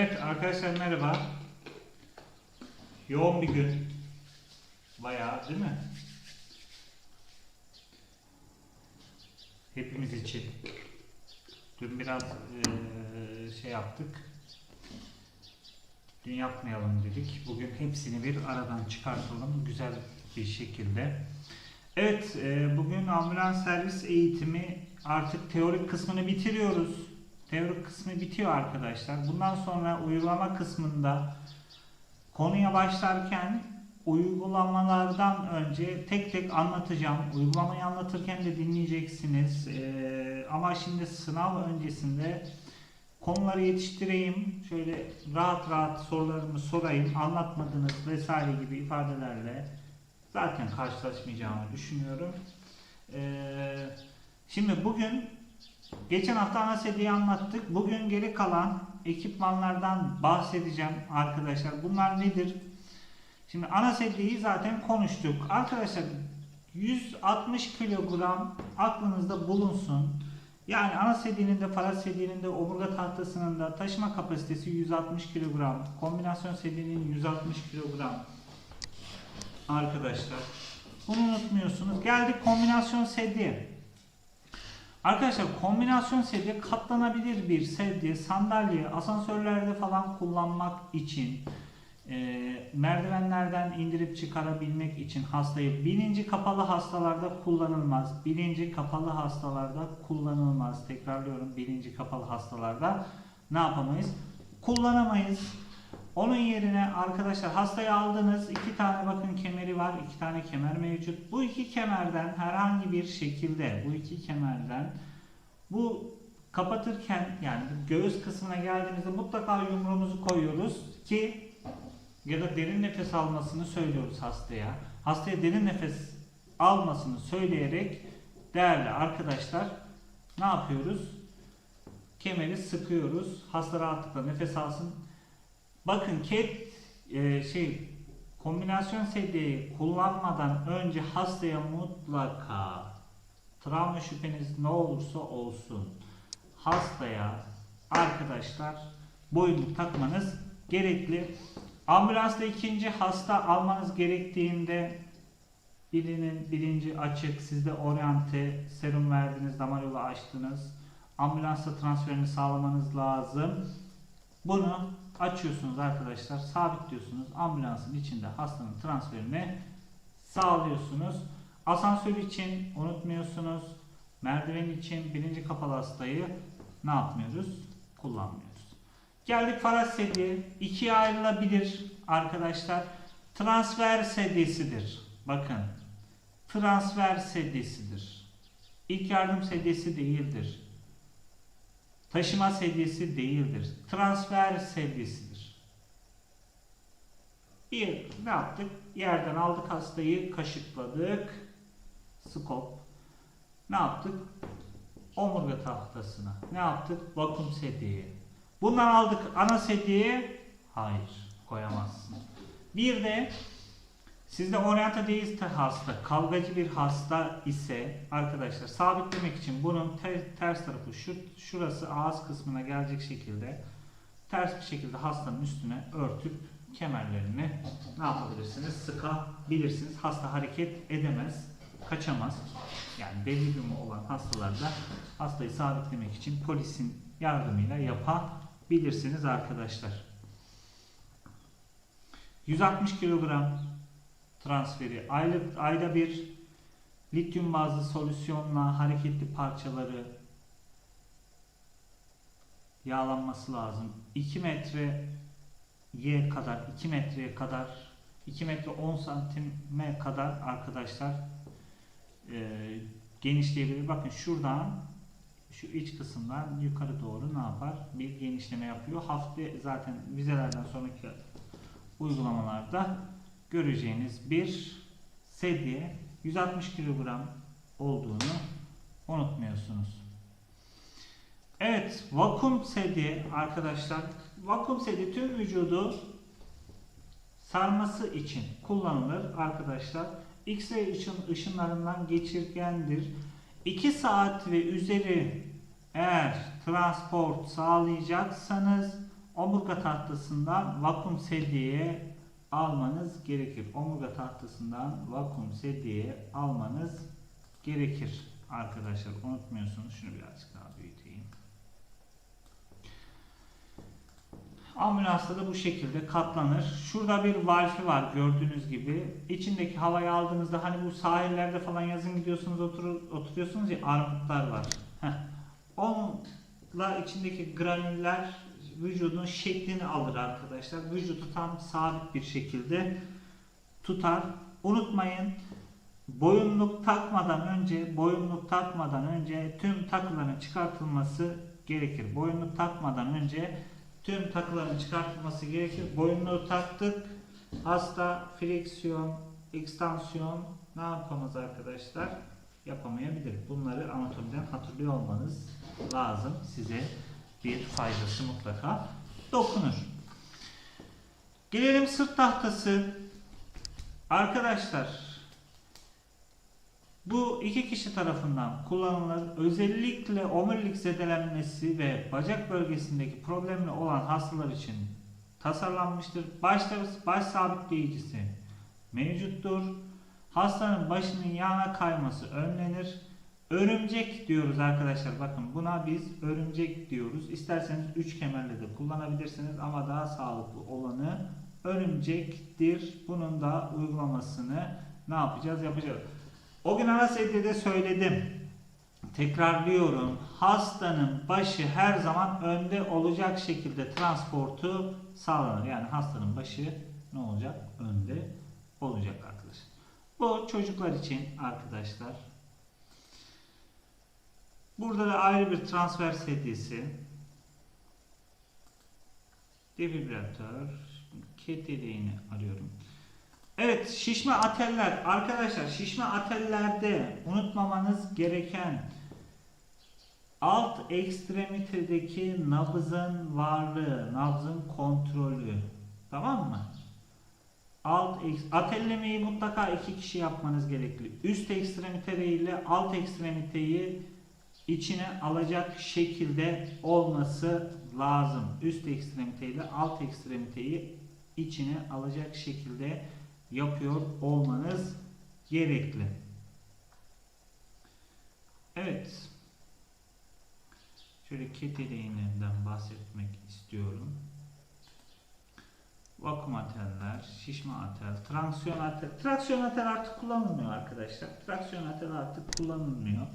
Evet arkadaşlar merhaba. Yoğun bir gün. Bayağı değil mi? Hepimiz için. Dün biraz eee, şey yaptık. Dün yapmayalım dedik. Bugün hepsini bir aradan çıkartalım güzel bir şekilde. Evet, eee, bugün ambulans servis eğitimi artık teorik kısmını bitiriyoruz. Teorik kısmı bitiyor arkadaşlar. Bundan sonra uygulama kısmında konuya başlarken uygulamalardan önce tek tek anlatacağım. Uygulamayı anlatırken de dinleyeceksiniz. Ee, ama şimdi sınav öncesinde konuları yetiştireyim. Şöyle rahat rahat sorularımı sorayım. Anlatmadınız vesaire gibi ifadelerle zaten karşılaşmayacağımı düşünüyorum. Ee, şimdi bugün Geçen hafta ana sediyi anlattık. Bugün geri kalan ekipmanlardan bahsedeceğim arkadaşlar. Bunlar nedir? Şimdi ana sediyi zaten konuştuk. Arkadaşlar 160 kilogram aklınızda bulunsun. Yani ana sedyenin de farat sedyenin de omurga tahtasının da taşıma kapasitesi 160 kilogram. Kombinasyon sedyenin 160 kilogram. Arkadaşlar bunu unutmuyorsunuz. Geldik kombinasyon sedye. Arkadaşlar kombinasyon sedye katlanabilir bir sedye sandalye asansörlerde falan kullanmak için e, merdivenlerden indirip çıkarabilmek için hastayı bilinci kapalı hastalarda kullanılmaz. Bilinci kapalı hastalarda kullanılmaz. Tekrarlıyorum bilinci kapalı hastalarda ne yapamayız? Kullanamayız. Onun yerine arkadaşlar hastayı aldınız. iki tane bakın kemeri var. iki tane kemer mevcut. Bu iki kemerden herhangi bir şekilde bu iki kemerden bu kapatırken yani göğüs kısmına geldiğimizde mutlaka yumruğumuzu koyuyoruz ki ya da derin nefes almasını söylüyoruz hastaya. Hastaya derin nefes almasını söyleyerek değerli arkadaşlar ne yapıyoruz? Kemeri sıkıyoruz. Hasta rahatlıkla nefes alsın. Bakın ket e, şey kombinasyon sedyeyi kullanmadan önce hastaya mutlaka travma şüpheniz ne olursa olsun hastaya arkadaşlar boyunluk takmanız gerekli. Ambulansta ikinci hasta almanız gerektiğinde birinin bilinci açık, siz de oryante, serum verdiniz, damar yolu açtınız. Ambulansa transferini sağlamanız lazım. Bunu açıyorsunuz arkadaşlar, sabitliyorsunuz. Ambulansın içinde hastanın transferini sağlıyorsunuz. Asansör için unutmuyorsunuz. Merdiven için birinci kapalı hastayı ne yapmıyoruz? Kullanmıyoruz. Geldik faraz sedye. İkiye ayrılabilir arkadaşlar. Transfer sedyesidir. Bakın. Transfer sedyesidir. İlk yardım sedyesi değildir. Taşıma sedyesi değildir. Transfer sedyesidir. Bir ne yaptık? Yerden aldık hastayı, kaşıkladık. Skop. Ne yaptık? Omurga tahtasına. Ne yaptık? Vakum sedyeye. Bundan aldık ana sedyeye. Hayır, koyamazsın. Bir de sizde oryanta değilse hasta, kavgacı bir hasta ise arkadaşlar sabitlemek için bunun te- ters tarafı şu şurası ağız kısmına gelecek şekilde ters bir şekilde hastanın üstüne örtüp kemerlerini ne yapabilirsiniz? Sıkabilirsiniz. Hasta hareket edemez, kaçamaz. Yani belli durumu olan hastalarda hastayı sabitlemek için polisin yardımıyla yapabilirsiniz arkadaşlar. 160 kilogram transferi aylık ayda bir lityum bazlı solüsyonla hareketli parçaları yağlanması lazım. 2 metreye kadar 2 metreye kadar 2 metre 10 santime kadar arkadaşlar e, genişleyebilir. Bakın şuradan şu iç kısımdan yukarı doğru ne yapar? Bir genişleme yapıyor. Hafta zaten vizelerden sonraki uygulamalarda göreceğiniz bir sedye 160 kilogram olduğunu unutmuyorsunuz. Evet, vakum sedye arkadaşlar. Vakum sedye tüm vücudu sarması için kullanılır arkadaşlar. X-ray ışın, ışınlarından geçirgendir. 2 saat ve üzeri eğer transport sağlayacaksanız omurga tahtasından vakum sedyeye almanız gerekir. Omurga tahtasından vakum sedyeye almanız gerekir arkadaşlar. Unutmuyorsunuz. Şunu birazcık daha büyüteyim. Ambulansta da bu şekilde katlanır. Şurada bir valfi var gördüğünüz gibi. İçindeki havayı aldığınızda hani bu sahillerde falan yazın gidiyorsunuz oturur, oturuyorsunuz ya armutlar var. Heh. Onunla içindeki granüller vücudun şeklini alır arkadaşlar. Vücudu tam sabit bir şekilde tutar. Unutmayın boyunluk takmadan önce boyunluk takmadan önce tüm takıların çıkartılması gerekir. Boyunluk takmadan önce tüm takıların çıkartılması gerekir. Boyunluğu taktık. Hasta fleksiyon, ekstansiyon ne yapamaz arkadaşlar? Yapamayabilir. Bunları anatomiden hatırlıyor olmanız lazım. Size bir faydası mutlaka dokunur. Gelelim sırt tahtası. Arkadaşlar bu iki kişi tarafından kullanılır. Özellikle omurilik zedelenmesi ve bacak bölgesindeki problemli olan hastalar için tasarlanmıştır. Başta baş sabitleyicisi mevcuttur. Hastanın başının yana kayması önlenir. Örümcek diyoruz arkadaşlar. Bakın buna biz örümcek diyoruz. İsterseniz üç kemerle de kullanabilirsiniz ama daha sağlıklı olanı örümcektir. Bunun da uygulamasını ne yapacağız? Yapacağız. O gün ana sedyede söyledim. Tekrarlıyorum. Hastanın başı her zaman önde olacak şekilde transportu sağlanır. Yani hastanın başı ne olacak? Önde olacak arkadaşlar. Bu çocuklar için arkadaşlar. Burada da ayrı bir transfer sedyesi. Defibrilatör. Keteleğini arıyorum. Evet şişme ateller arkadaşlar şişme atellerde unutmamanız gereken alt ekstremitedeki nabızın varlığı, nabzın kontrolü. Tamam mı? Alt atellemeyi mutlaka iki kişi yapmanız gerekli. Üst ekstremite ile alt ekstremiteyi içine alacak şekilde olması lazım. Üst ekstremite ile alt ekstremiteyi içine alacak şekilde yapıyor olmanız gerekli. Evet. Şöyle keteleğinden bahsetmek istiyorum. Vakum ateller, şişme atel, traksiyon atel. Traksiyon atel artık kullanılmıyor arkadaşlar. Traksiyon atel artık kullanılmıyor.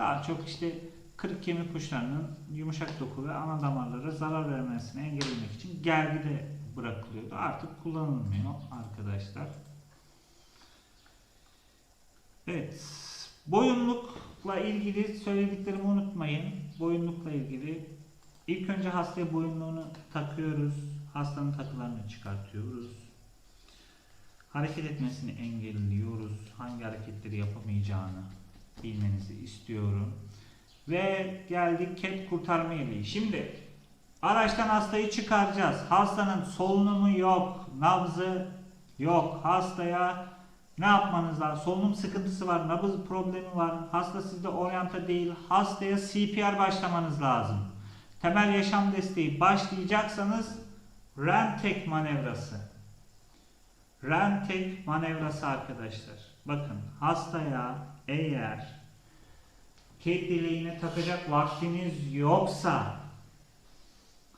Daha çok işte kırık kemik uçlarının yumuşak doku ve ana damarlara zarar vermesini engellemek için gergide bırakılıyordu. Artık kullanılmıyor arkadaşlar. Evet. Boyunlukla ilgili söylediklerimi unutmayın. Boyunlukla ilgili ilk önce hastaya boyunluğunu takıyoruz. Hastanın takılarını çıkartıyoruz. Hareket etmesini engelliyoruz. Hangi hareketleri yapamayacağını bilmenizi istiyorum. Ve geldik ket kurtarma yeleği. Şimdi araçtan hastayı çıkaracağız. Hastanın solunumu yok, nabzı yok. Hastaya ne yapmanız lazım? Solunum sıkıntısı var, nabız problemi var. Hasta sizde oryanta değil. Hastaya CPR başlamanız lazım. Temel yaşam desteği başlayacaksanız Rentek manevrası. Rentek manevrası arkadaşlar. Bakın hastaya eğer ket dileğine takacak vaktiniz yoksa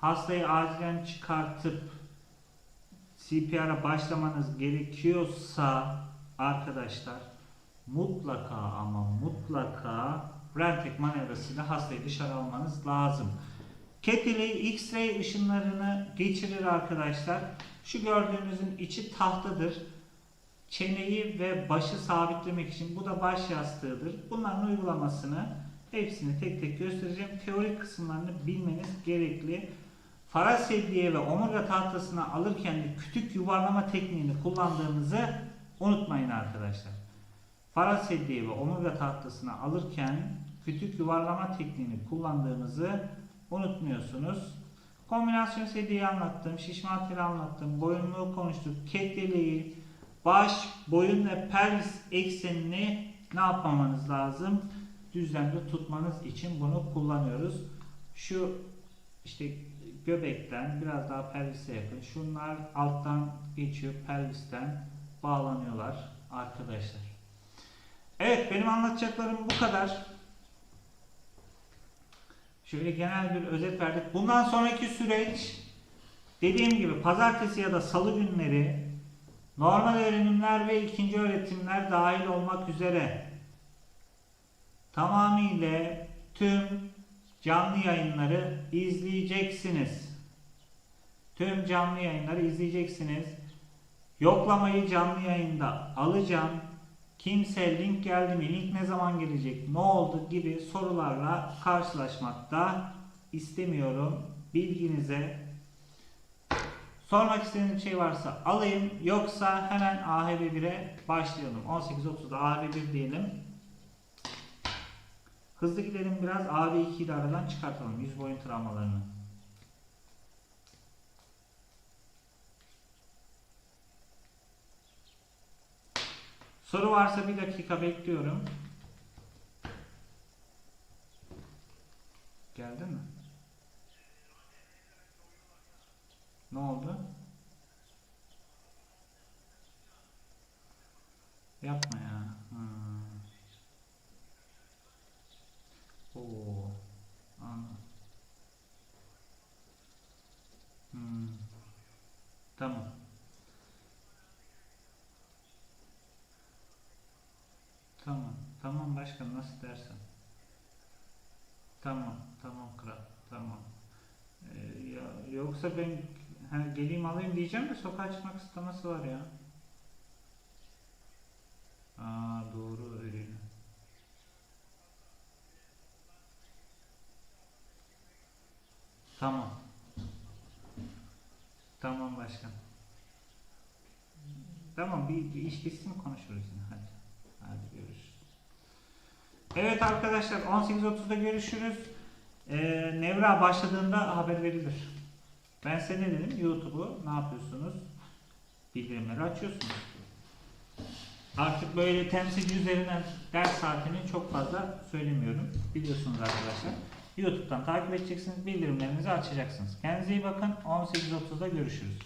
hastayı acilen çıkartıp CPR'a başlamanız gerekiyorsa arkadaşlar mutlaka ama mutlaka Rentek manevrasıyla hastayı dışarı almanız lazım. Ket dileği X-ray ışınlarını geçirir arkadaşlar. Şu gördüğünüzün içi tahtadır. Çeneyi ve başı sabitlemek için bu da baş yastığıdır. Bunların uygulamasını hepsini tek tek göstereceğim. Teorik kısımlarını bilmeniz gerekli. Farasedye ve omurga tahtasını alırken de kütük yuvarlama tekniğini kullandığımızı unutmayın arkadaşlar. Farasedye ve omurga tahtasını alırken kütük yuvarlama tekniğini kullandığımızı unutmuyorsunuz. Kombinasyon sedyeyi anlattım, şişme ateli anlattım, boyunluğu konuştuk, ket deliği, baş, boyun ve pelvis eksenini ne yapmamanız lazım? Düzlemde tutmanız için bunu kullanıyoruz. Şu işte göbekten biraz daha pelvise yakın. Şunlar alttan geçiyor pelvisten bağlanıyorlar arkadaşlar. Evet benim anlatacaklarım bu kadar. Şöyle genel bir özet verdik. Bundan sonraki süreç dediğim gibi pazartesi ya da salı günleri normal öğrenimler ve ikinci öğretimler dahil olmak üzere tamamıyla tüm canlı yayınları izleyeceksiniz. Tüm canlı yayınları izleyeceksiniz. Yoklamayı canlı yayında alacağım. Kimse link geldi mi, link ne zaman gelecek, ne oldu gibi sorularla karşılaşmakta istemiyorum. Bilginize sormak istediğiniz şey varsa alayım. Yoksa hemen AHB 1'e başlayalım. 18.30'da AHB 1 diyelim. Hızlı gidelim biraz AB2'yi de aradan çıkartalım. Yüz boyun travmalarını. Soru varsa bir dakika bekliyorum. Geldi mi? Ne oldu? Yapma ya. Hmm. Oo. Hmm. Tamam. Tamam. Tamam başkan nasıl dersen. Tamam. Tamam kral. Tamam. Ee, ya, yoksa ben ha, geleyim alayım diyeceğim de sokağa çıkmak kısıtlaması var ya. Aa doğru öyle. Tamam. Tamam başkan. Tamam bir, bir iş bitsin konuşuruz yine hadi. Hadi görüşürüz. Evet arkadaşlar 18.30'da görüşürüz. Ee, Nevra başladığında haber verilir. Ben size ne dedim? YouTube'u ne yapıyorsunuz? Bildirimleri açıyorsunuz. Artık böyle temsilci üzerinden ders saatini çok fazla söylemiyorum. Biliyorsunuz arkadaşlar. YouTube'dan takip edeceksiniz. Bildirimlerinizi açacaksınız. Kendinize iyi bakın. 18.30'da görüşürüz.